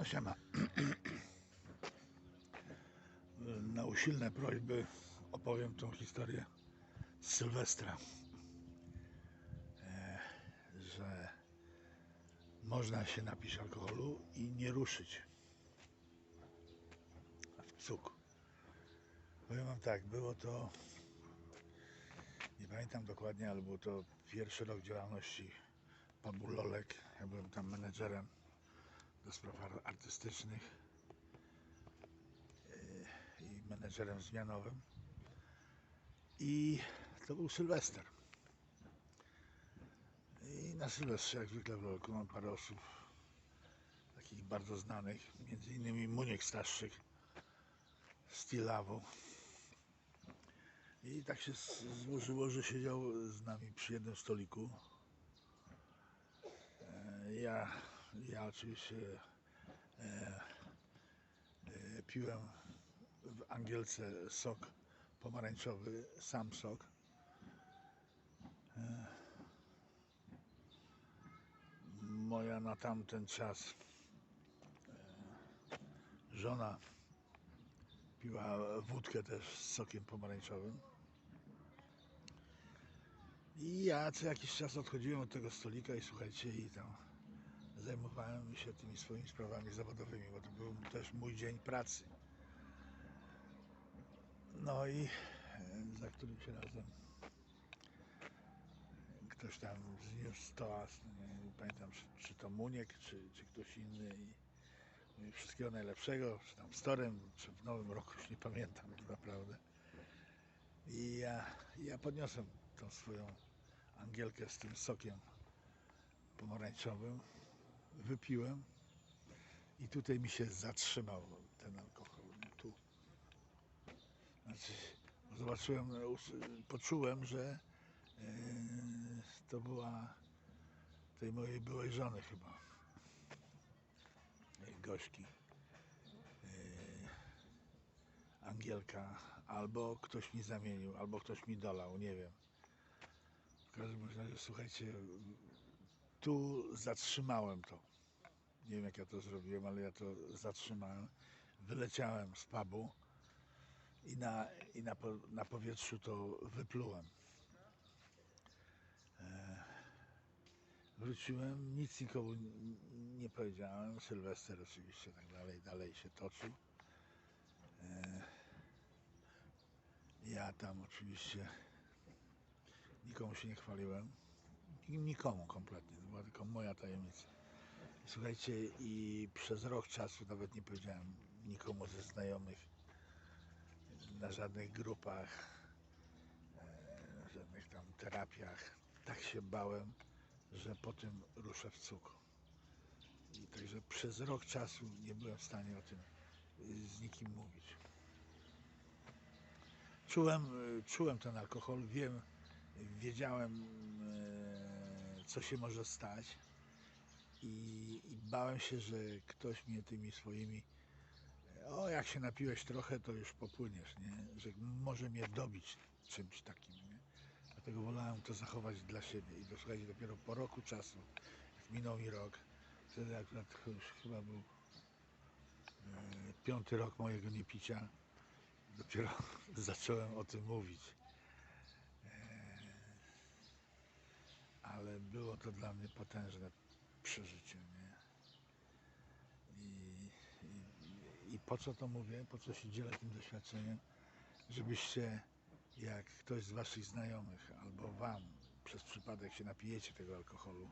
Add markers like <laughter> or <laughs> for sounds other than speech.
No siema. Na usilne prośby opowiem tą historię z Sylwestra. E, Że można się napić alkoholu i nie ruszyć w cuk. Powiem wam tak, było to nie pamiętam dokładnie, ale był to pierwszy rok działalności pubu Lolek. Ja byłem tam menedżerem do spraw ar- artystycznych yy, i menedżerem zmianowym. I to był Sylwester. I na Sylwestrze, jak zwykle w Lolku, mam parę osób takich bardzo znanych, między innymi Muniek Staszczyk z Tilawu. I tak się złożyło, że siedział z nami przy jednym stoliku. E, Ja, ja oczywiście e, e, piłem w Angielce sok pomarańczowy, sam sok. E, moja na tamten czas e, żona piła wódkę też z sokiem pomarańczowym. I ja co jakiś czas odchodziłem od tego stolika i słuchajcie, i tam zajmowałem się tymi swoimi sprawami zawodowymi, bo to był też mój dzień pracy. No i e, za którymś razem ktoś tam zniósł toast, nie pamiętam czy, to Muniek, czy, czy ktoś inny i wszystkiego najlepszego, czy tam z Torem, czy w Nowym Roku, już nie pamiętam naprawdę. I ja, ja podniosłem tą swoją angielkę z tym sokiem pomarańczowym, wypiłem i tutaj mi się zatrzymał ten alkohol. Tu. Znaczy, zobaczyłem, poczułem, że e, to była tej mojej byłej żony chyba. Gośki. E, Angielka. Albo ktoś mi zamienił, albo ktoś mi dolał, nie wiem. W każdym razie, słuchajcie, tu zatrzymałem to. Nie wiem, jak ja to zrobiłem, ale ja to zatrzymałem. Wyleciałem z pubu i na, i na, na powietrzu to wyplułem. E, wróciłem, nic nikomu nie powiedziałem. Sylwester oczywiście tak dalej, dalej się toczył. E, ja tam oczywiście nikomu się nie chwaliłem. Nikomu kompletnie, to była tylko moja tajemnica. Słuchajcie, i przez rok czasu nawet nie powiedziałem nikomu ze znajomych na żadnych grupach, e, na żadnych tam terapiach. Tak się bałem, że po tym ruszę w cuk. I także przez rok czasu nie byłem w stanie o tym y, z nikim mówić. Czułem, y, czułem ten alkohol, wiem, wiedziałem, e, co się może stać i bałem się, że ktoś mnie tymi swoimi o, jak się napiłeś trochę, to już popłyniesz, nie? Że może mnie dobić czymś takim, nie? Dlatego wolałem to zachować dla siebie i dosłuchajcie, dopiero po roku czasu, jak minął mi rok, wtedy akurat już chyba był e, piąty rok mojego niepicia, dopiero <laughs> zacząłem o tym mówić. ale było to dla mnie potężne przeżycie, nie? I, i, I po co to mówię, po co się dzielę tym doświadczeniem? Żebyście, jak ktoś z waszych znajomych albo wam przez przypadek się napijecie tego alkoholu,